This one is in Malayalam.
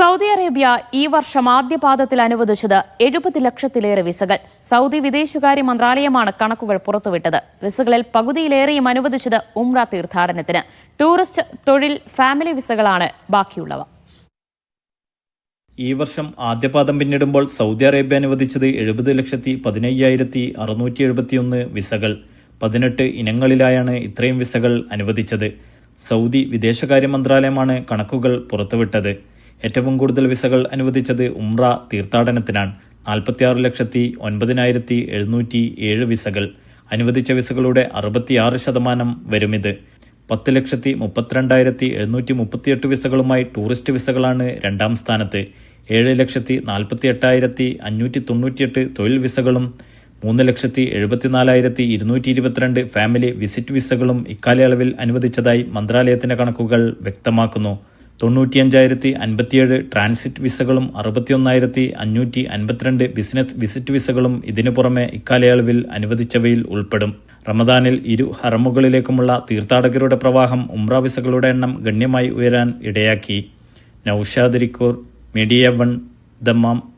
സൗദി അറേബ്യ ഈ വർഷം ആദ്യപാദത്തിൽ അനുവദിച്ചത് എഴുപത് ലക്ഷത്തിലേറെ വിസകൾ. സൗദി വിദേശകാര്യ മന്ത്രാലയമാണ് കണക്കുകൾ പുറത്തുവിട്ടത്. വിസകളിൽ പകുതിയിലേറെയും അനുവദിച്ചത് ഉംറ തീർത്ഥാടനത്തിന്. ടൂറിസ്റ്റ് തൊഴിൽ ഫാമിലി വിസകളാണ് ബാക്കിയുള്ളവ. ഈ വർഷം ആദ്യപാദം പിന്നിടുമ്പോൾ സൗദി അറേബ്യ അനുവദിച്ചത് എഴുപത് ലക്ഷത്തി പതിനയ്യായിരത്തി അറുന്നൂറ്റി എഴുപത്തിയൊന്ന് വിസകൾ. പതിനെട്ട് ഇനങ്ങളിലായാണ് ഇത്രയും വിസകൾ അനുവദിച്ചത്. സൗദി വിദേശകാര്യ മന്ത്രാലയമാണ് കണക്കുകൾ പുറത്തുവിട്ടത്. ഏറ്റവും കൂടുതൽ വിസകൾ അനുവദിച്ചത് ഉംറ തീർത്ഥാടനത്തിനാണ്. നാൽപ്പത്തിയാറ് ലക്ഷത്തി ഒൻപതിനായിരത്തി എഴുന്നൂറ്റി ഏഴ് വിസകൾ. അനുവദിച്ച വിസകളുടെ അറുപത്തിയാറ് ശതമാനം വരുമിത്. പത്ത് ലക്ഷത്തി മുപ്പത്തിരണ്ടായിരത്തി എഴുന്നൂറ്റി മുപ്പത്തിയെട്ട് വിസകളുമായി ടൂറിസ്റ്റ് വിസകളാണ് രണ്ടാം സ്ഥാനത്ത്. ഏഴ് ലക്ഷത്തി നാൽപ്പത്തി എട്ടായിരത്തി അഞ്ഞൂറ്റി തൊണ്ണൂറ്റിയെട്ട് തൊഴിൽ വിസകളും മൂന്ന് ലക്ഷത്തി എഴുപത്തിനാലായിരത്തി ഇരുന്നൂറ്റി ഇരുപത്തിരണ്ട് ഫാമിലി വിസിറ്റ് വിസകളും ഇക്കാലയളവിൽ അനുവദിച്ചതായി മന്ത്രാലയത്തിന്റെ കണക്കുകൾ വ്യക്തമാക്കുന്നു. തൊണ്ണൂറ്റിയഞ്ചായിരത്തി അൻപത്തിയേഴ് ട്രാൻസിറ്റ് വിസകളും അറുപത്തിയൊന്നായിരത്തി അഞ്ഞൂറ്റി അൻപത്തിരണ്ട് ബിസിനസ് വിസിറ്റ് വിസകളും ഇതിനു പുറമെ ഇക്കാലയളവിൽ അനുവദിച്ചവയിൽ ഉൾപ്പെടും. റമദാനിൽ ഇരു ഹറമുകളിലേക്കുമുള്ള തീർത്ഥാടകരുടെ പ്രവാഹം ഉംറ വിസകളുടെ എണ്ണം ഗണ്യമായി ഉയരാൻ ഇടയാക്കി. Naushad media one Dammam.